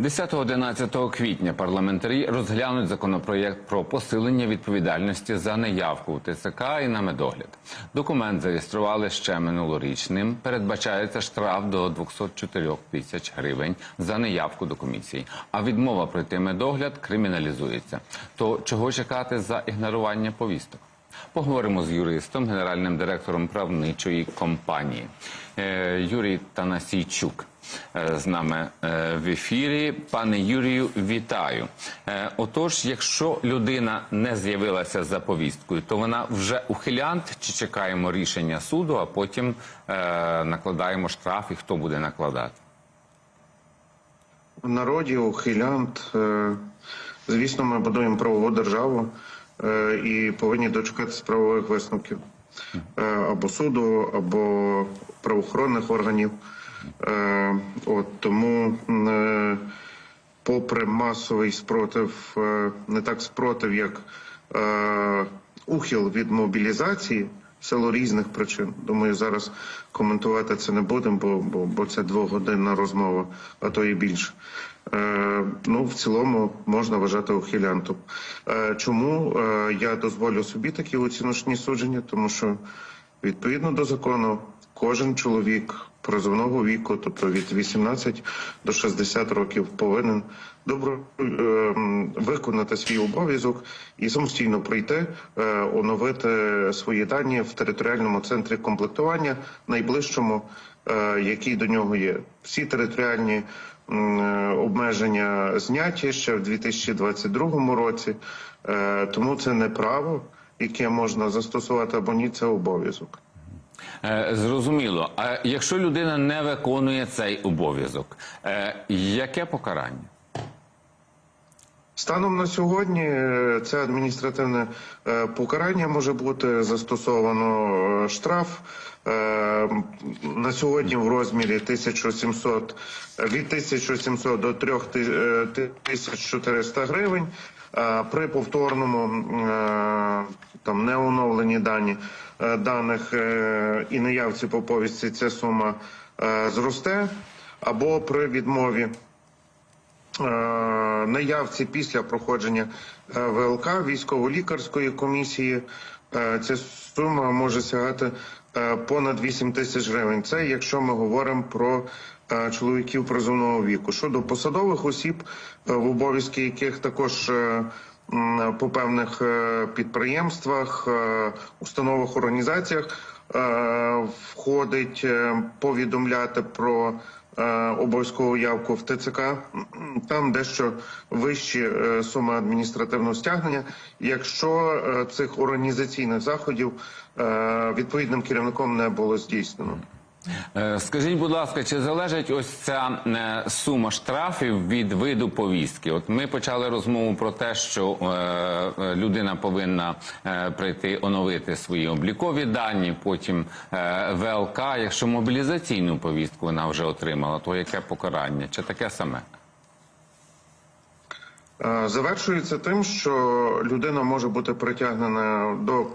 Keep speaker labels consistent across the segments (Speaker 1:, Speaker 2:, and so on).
Speaker 1: 10-11 квітня парламентарі розглянуть законопроєкт про посилення відповідальності за неявку в ТЦК і на медогляд. Документ зареєстрували ще минулорічним. Передбачається штраф до 204 тисяч гривень за неявку до комісії. А відмова пройти медогляд криміналізується. То чого чекати за ігнорування повісток? Поговоримо з юристом, генеральним директором правничої компанії Е, Юрій Танасійчук е, з нами е, в ефірі. Пане Юрію, вітаю. Отож, якщо людина не з'явилася за повісткою, то вона вже ухилянт чи чекаємо рішення суду, а потім накладаємо штраф і хто буде накладати?
Speaker 2: В народі ухилянт. Звісно, ми будуємо правову державу і повинні дочекатися правових висновків Е, або суду, або правоохоронних органів. Е, От тому, е, попри масовий спротив, е, не так спротив, як е, ухил від мобілізації. Силу різних причин. Думаю, зараз коментувати це не будемо, бо, бо, бо це двогодинна розмова, а то і більше. Е, ну, в цілому можна вважати ухилянтом. Е, чому е, я дозволю собі такі оціночні судження? Тому що відповідно до закону кожен чоловік призовного віку, тобто від 18 до 60 років, повинен добро е, виконати свій обов'язок і самостійно прийти, е, оновити свої дані в територіальному центрі комплектування найближчому, е, який до нього є. Всі територіальні е, обмеження зняті ще в 2022 році, е, тому це не право, яке можна застосувати або ні, це обов'язок.
Speaker 1: Е, Зрозуміло. А якщо людина не виконує цей обов'язок, е, яке покарання?
Speaker 2: Станом на сьогодні е, це адміністративне покарання може бути застосовано штраф на сьогодні в розмірі 1700, е, від 1700 до 3400 гривень. При повторному неоновлені дані е, даних е, і наявці по повістці ця сума е, зросте або при відмові наявці після проходження ВЛК військово-лікарської комісії. Ця сума може сягати понад 8 тисяч гривень. Це якщо ми говоримо про чоловіків призовного віку. Щодо посадових осіб, в обов'язки яких також по певних е, підприємствах, е, установах, організаціях е, входить повідомляти про обов'язкову явку в ТЦК. Там дещо вищі суми адміністративного стягнення. Якщо цих організаційних заходів відповідним керівником не було здійснено.
Speaker 1: Е, Скажіть, будь ласка, чи залежить ось ця е, сума штрафів від виду повістки? От ми почали розмову про те, що е, людина повинна е, прийти оновити свої облікові дані, потім ВЛК. Якщо мобілізаційну повістку вона вже отримала, то яке покарання? Чи таке саме?
Speaker 2: Завершується тим, що людина може бути притягнена до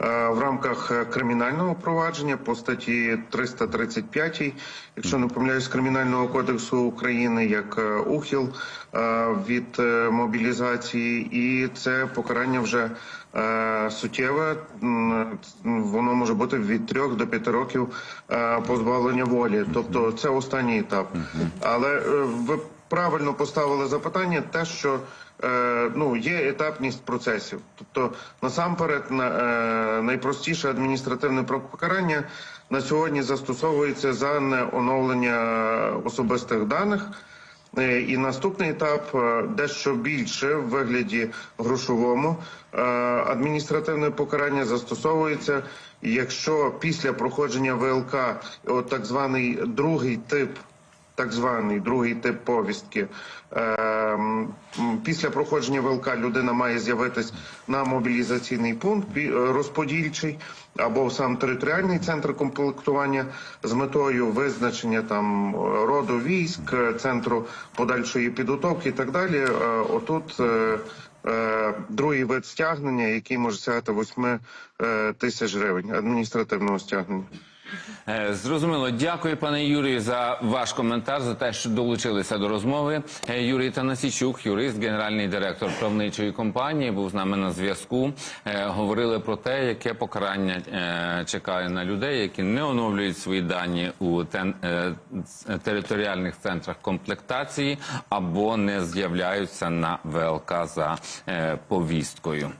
Speaker 2: в рамках е, кримінального провадження по статті 335, якщо не помиляюсь, кримінального кодексу України як е, ухил е, від е, мобілізації, і це покарання вже е, суттєве. Воно може бути від 3 до 5 років е, позбавлення волі. Тобто це останній етап. Але е, ви правильно поставили запитання, те, що е, ну є етапність процесів. Тобто, насамперед, на, е, найпростіше адміністративне покарання на сьогодні застосовується за неоновлення особистих даних. Е, І наступний етап е, дещо більше в вигляді грошовому. Е, Адміністративне покарання застосовується, якщо після проходження ВЛК, от так званий другий тип так званий другий тип повістки. Е, після проходження ВЛК людина має з'явитись на мобілізаційний пункт е, розподільчий або в сам територіальний центр комплектування з метою визначення там е, роду військ, е, центру подальшої підготовки і так далі. Отут другий вид стягнення, який може сягати 8 е, тисяч гривень адміністративного стягнення.
Speaker 1: Е, Зрозуміло, дякую, пане Юрію, за ваш коментар, за те, що долучилися до розмови. Е, Юрій Танасічук, юрист, генеральний директор правничої компанії, був з нами на зв'язку. Е, Говорили про те, яке покарання чекає на людей, які не оновлюють свої дані у територіальних центрах комплектації або не з'являються на ВЛК за повісткою.